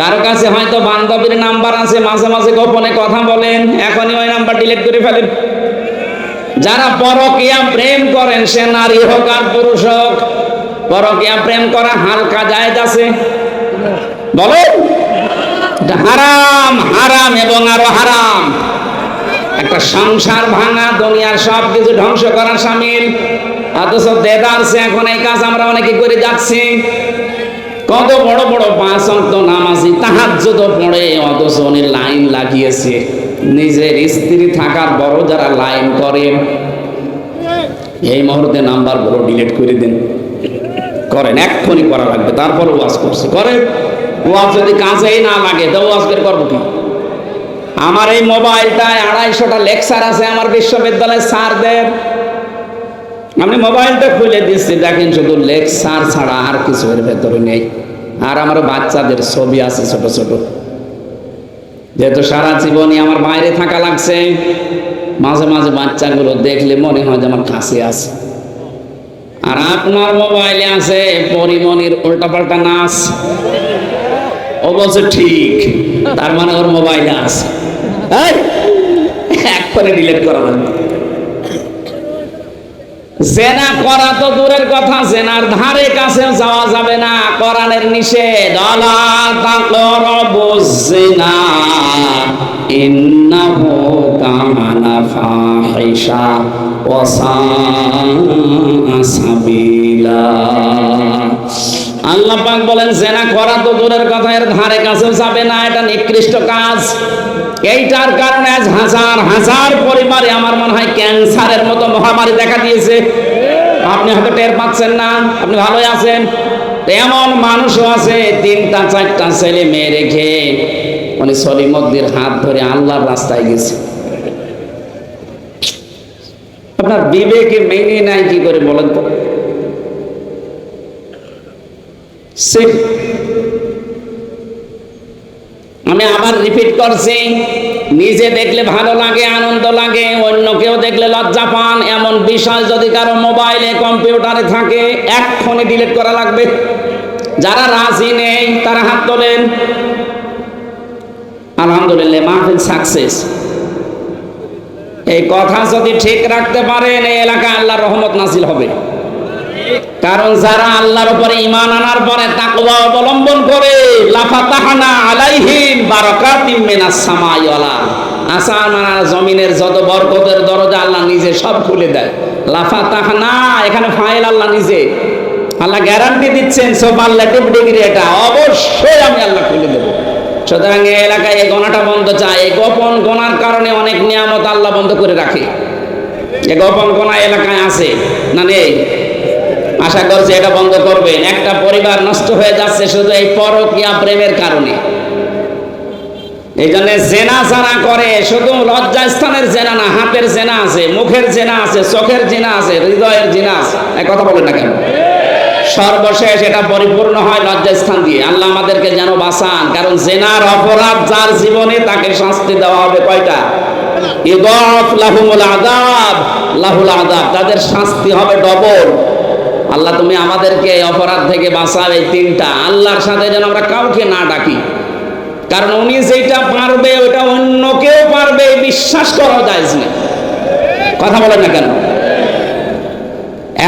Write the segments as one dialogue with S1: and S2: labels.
S1: কারও কাছে হয়তো বান্ধবীর নাম্বার আছে, মাঝে মাঝে গোপনে কথা বলেন, এখনই ওই নাম্বার ডিলিট করে ফেলেন। যারা পরকিয়া প্রেম করেন, সে নারী হোক আর পুরুষ হোক, পরকিয়া প্রেম করা হালকা জায়েজ আছে? বলেন। হারাম হারাম এবং আরও হারাম। একটা সংসার ভাঙা, দুনিয়ার সব কিছু ধ্বংস করার সামিল। অথচ দেদারসে এখন এই কাজ আমরা অনেকে করে যাচ্ছি। কত বড় বড় পাঁচ অন্ত নামাজি তাহাজ্জুদ পড়ে অথচ উনি লাইন লাগিয়েছে। নিজের স্ত্রী থাকার বড় যারা লাইন করে, এই মুহূর্তে নাম্বার বড় ডিলিট করে দিন। করেন, এক্ষুনি করা লাগবে, তারপর ওয়াজ করছে। করেন, ওয়াজ যদি কাজেই না লাগে, তো ওয়াজ বের করব কি? আমার এই মোবাইলটায় আড়াইশোটা লেকচার আছে, আমার বিশ্ববিদ্যালয়ের স্যারদের। আমি মোবাইলটা খুলে দিচ্ছি, দেখেন শুধু লেকচার ছাড়া আর কিছু এর ভেতরে নেই। আর আমার বাচ্চাদের ছবি আছে ছোট ছোট। যেহেতু সারা জীবনই আমার বাইরে থাকা লাগছে, মাঝে মাঝে বাচ্চাগুলো দেখলে মনে হয় যে আমার কাছে আছে। আর আপনার মোবাইলে আছে পরিমণির উল্টাপাল্টা নাচ। বলছে, ঠিক, তার মানে ওর মোবাইলে আছে। এক করে ডিলিট করা লাগবে। জেনা করা তো দূরের কথা, জেনার ধারে কাছে যাওয়া যাবে না, কোরআনের নিষেধ। আলা তাকরাবু জিনা, ইন্নাহু কানা ফাহিশা ওয়া সাবিলা। আল্লাহ পাক বলেন, জেনা করা তো দূরের কথা, এর ধারে কাছে যাবে না, এটা নিকৃষ্ট কাজ। এইটার কারণে আজ হাজার হাজার পরিবারে আমার মনে হয় ক্যান্সারের মতো মহামারী দেখা দিয়েছে। আপনি হয়তো টের পাচ্ছেন না, আপনি ভালোই আছেন। এমন মানুষও আছে, তিনটা, চারটা ছেলে মেয়ে রেখে উনি সলিমদ্দির হাত ধরে আল্লাহর রাস্তায় গেছে। আপনার বিবেকে মেনে নাই কি করে বলেন তো? আমি আবার রিপিট করছি। নিজে দেখলে ভালো লাগে, আনন্দ লাগে অন্য কেউ দেখলে লজ্জা পান। এমন বিষয় যদি কারও মোবাইলে কম্পিউটারে থাকে এক্ষণে ডিলিট করা লাগবে। যারা রাজি নেই, তারা হাত তোলেন। আলহামদুলিল্লাহ, মাহফিল সাকসেস এই কথা যদি ঠিক রাখতে পারেন, এই এলাকায় আল্লাহর রহমত নাসিল হবে। কারণ যারা আল্লাহর উপরে ইমান আনার পরে তাকওয়া অবলম্বন করে, লাফাতাহানা আলাইহিম বারাকাতিম মিনাস সামাই ওয়ালা। আসামান আর জমিনের যত বরকতের দরজা আল্লাহ নিজে সব খুলে দেয়। লাফাতাহানা, এখানে ফাইল আল্লাহ নিজে। আল্লাহ গ্যারান্টি দিচ্ছেন সুপারলেটিভ ডিগ্রি এটা। অবশ্যই আমি আল্লাহ খুলে দেব। সুতরাং এই এলাকায় এই গোনাটা বন্ধ চাই। এই গোপন গোনার কারণে অনেক নিয়ামত আল্লাহ বন্ধ করে রাখে। এই গোপন গোনা এলাকায় আছে। না নেই? আশা করছি এটা বন্ধ করবেন। একটা পরিবার নষ্ট হয়ে যাচ্ছে শুধু এই পরকিয়া প্রেমের কারণে। এই জন্য জেনা করে, শুধু লজ্জা স্থানের জেনা না, হাতের জেনা আছে, মুখের জেনা আছে, চোখের জেনা আছে, হৃদয়ের জেনা আছে। এই কথা বলেন না কেন? সর্বশেষ এটা পরিপূর্ণ হয় লজ্জা স্থান দিয়ে। আল্লাহ আমাদেরকে যেন বাঁচান, কারণ জেনার অপরাধ যার জীবনে তাকে শাস্তি দেওয়া হবে কয়টা? ইদফ আদাব লাহুল আদাব তাদের শাস্তি হবে ডবল। আল্লাহ, তুমি আমাদেরকে অপরাধ থেকে বাঁচাও এই তিনটা। আল্লাহর সাথে যেন আমরা কাউকে না ডাকি। কারণ উনি যেটা পারবে, ওটা অন্য কেউ পারবে, বিশ্বাস করা যায় কথা বলেন না কেন?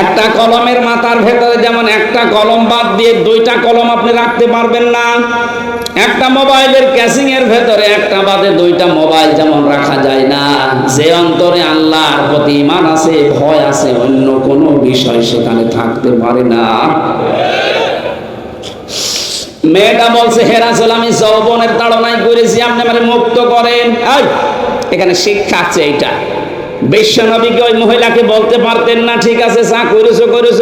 S1: একটা কলমের মাথার ভেতরে যেমন একটা কলম বাদ দিয়ে দুইটা কলম আপনি রাখতে পারবেন না। একটা মোবাইলের ক্যাসিং এর ভেতরে, একটা বাদে দুইটা মোবাইল যেমন রাখা যায় না। যে অন্তরে আল্লাহর প্রতি ইমান আছে, ভয় আছে, অন্য কোনো বিষয় সেখানে থাকতে পারে না। মেয়েটা বলছে হেরাসল আমি যৌবনের তাড়নায় করেছি, আপনি আমার মুক্ত করেন। এখানে শিক্ষা আছে এইটা। বিশ্বনবীকে ওই মহিলাকে বলতে পারতেন না, ঠিক আছে চা করেছ করেছ।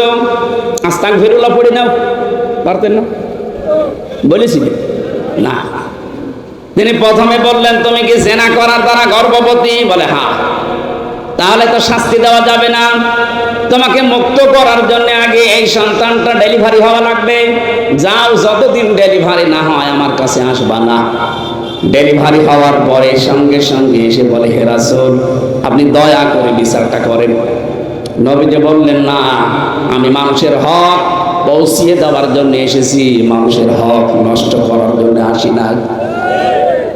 S1: আস্তাক ফিরুল্লাহ পড়ি নাও। পারতেন না? বলেছিলেন না। তিনি প্রথমে বললেন, তুমি কি জেনা করার দ্বারা গর্ভবতী? বলে হ্যাঁ তাহলে তো শাস্তি দেওয়া যাবে না। তোমাকে মুক্ত করার জন্য আগে এই সন্তানটা ডেলিভারি হওয়া লাগবে। যাও, যতদিন ডেলিভারি না হয়, আমার কাছে আসবা না। ডেলিভারি হওয়ার পরে সঙ্গে সঙ্গে এসে বলে হেরাসুল আপনি দয়া করে বিচারটা করেন। নবীজি বললেন, না, আমি মানুষের হক পৌঁছিয়ে দেওয়ার জন্য এসেছি। মানুষের হক নষ্ট করার জন্য আসি না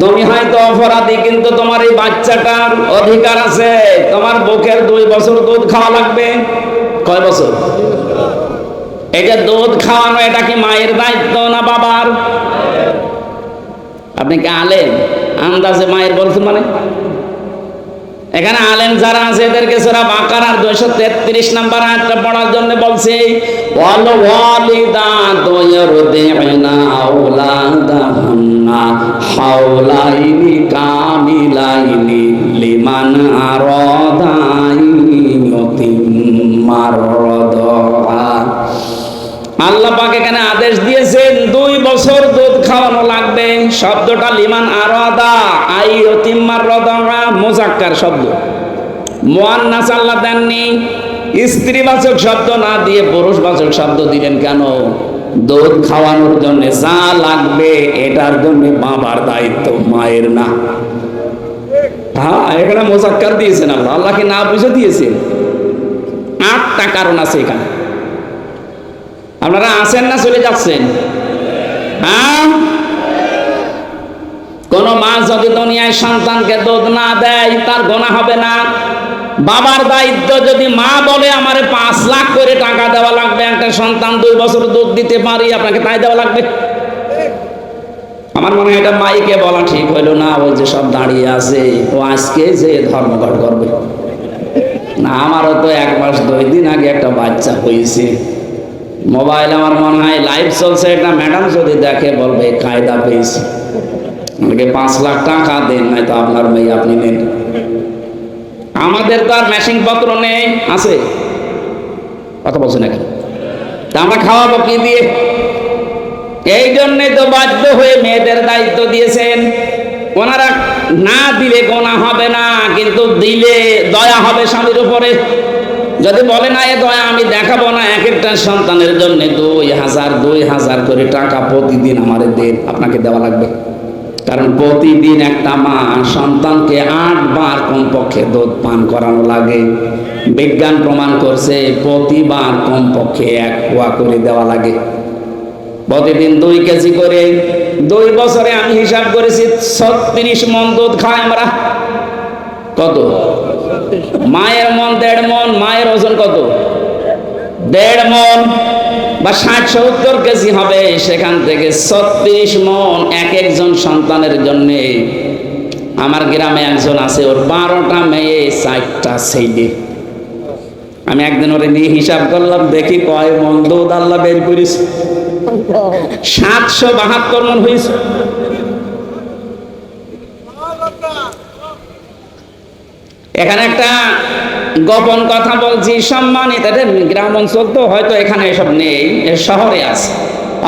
S1: তুমি হয়তো অপরাধী, কিন্তু তোমার এই বাচ্চাটার অধিকার আছে। তোমার বুকের দুই বছর দুধ খাওয়া লাগবে। কয় বছর? যে দুধ খাওয়ানো, এটা কি মায়ের দায়িত্ব না বাবার? আপনি কি আলেন আন্দাজে মায়ের বলছেন মানে এখানে আলেন যারা আছে, এদেরকে সেরা বাঁকার আর দুইশো তেত্রিশ নাম্বার আয়াতটা পড়ার জন্য বলছে, ওয়াল ওয়ালিদা হাওলাইনি কামিলাইনি লিমান আল্লাহ পাক এখানে আদেশ দিয়েছেন দুই বছর দুধ খাওয়ানো লাগবে শব্দটা লিমান আরাদা, আই অতিম্মার রদা মোজাক্কার শব্দ। মোয়ান্নাস আল্লাহ দেননি, স্ত্রীবাচক শব্দ না দিয়ে পুরুষবাচক শব্দ দিলেন কেন? দুধ খাওয়ানোর জন্য যা লাগবে, এটার জন্য বাবার দায়িত্ব, মায়ের না। হ্যাঁ এখানে মোজাক্কার দিয়েছেন আল্লাহ, আল্লাহকে না বুঝে দিয়েছেন। আটটা কারণ আছে এখানে। আপনারা আসেন না চলে যাচ্ছেন? হ্যাঁ? কোন মা যদি দুনিয়ায় সন্তানকে দুধ না দেয়, তার গোনা হবে না। বাবার দায়িত্ব যদি মা বলে, আমারে পাঁচ লাখ করে টাকা দেওয়া লাগবে, একটা সন্তান দুই বছর দুধ দিতে পারি, আপনাকে তাই দেওয়া লাগবে? আমার মনে হয় এটা মাইকে বলা ঠিক হইল না, ওই যে সব দাঁড়িয়ে আছে, ও আজকে যে ধর্মঘট করবে। না, আমারও তো এক মাস, দুই দিন আগে একটা বাচ্চা হয়েছে মোবাইল আমার মনে হয়, লাইভ চলছে, একটা ম্যাডাম যদি দেখে বলবে, কায়দা পেয়েছি। আমাকে পাঁচ লাখ টাকা দেন, নাই তো আপনার মেয়ে আপনি নেন। আমাদের তো আর মেশিন পত্র নেই, আছে? কথা বলছেন এখন তা আমরা খাওয়াবো কি দিয়ে? এই জন্যে তো বাধ্য হয়ে মেয়েদের দায়িত্ব দিয়েছেন। ওনারা না দিলে গোনা হবে না, কিন্তু দিলে দয়া হবে স্বামীর উপরে। যদি বলে না, এ দয়া আমি দেখাবো না, এক একটা সন্তানের জন্য দুই হাজার দুই হাজার করে টাকা প্রতিদিন আমাদের দেন, আপনাকে দেওয়া লাগবে। কারণ প্রতিদিন একটা মা সন্তানকে আটবার কমপক্ষে দুধ পান করানো লাগে। বিজ্ঞান প্রমাণ করছে প্রতিবার কমপক্ষে এক কুয়া করে দেওয়া লাগে। প্রতিদিন দুই কেজি করে দুই বছরে আমি হিসাব করেছি ছত্রিশ মন দুধ খাই আমরা। কত? মায়ের মন দেড় মন, মায়ের ওজন কত? দেড় মন। বা ষাট সত্তর কেজি হবে, সেখান থেকে ছত্রিশ মন এক একজন সন্তানের জন্যে। আমার গ্রামে একজন আছে, ওর বারোটা মেয়ে, চারটা ছেলে। আমি একদিন ওরে নিয়ে হিসাব করলাম, দেখি কয় মন দুধ আল্লাহ বের করিস সাতশো বাহাত্তর মন হয়েছে। এখানে একটা গোপন কথা বলছি, সম্মানিত গ্রাম অঞ্চল তো হয়তো এখানে এসব নেই শহরে আছে।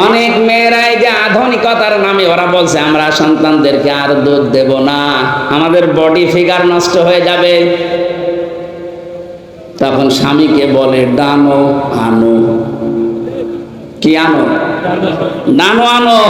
S1: অনেক মেয়েরাই যে আধুনিকতার নামে ওরা বলছে, আমরা সন্তানদেরকে আর দুধ দেব না, আমাদের বডি ফিগার নষ্ট হয়ে যাবে। তখন স্বামীকে বলে, ডানো, আনো। কি আনো? ডানো আনো।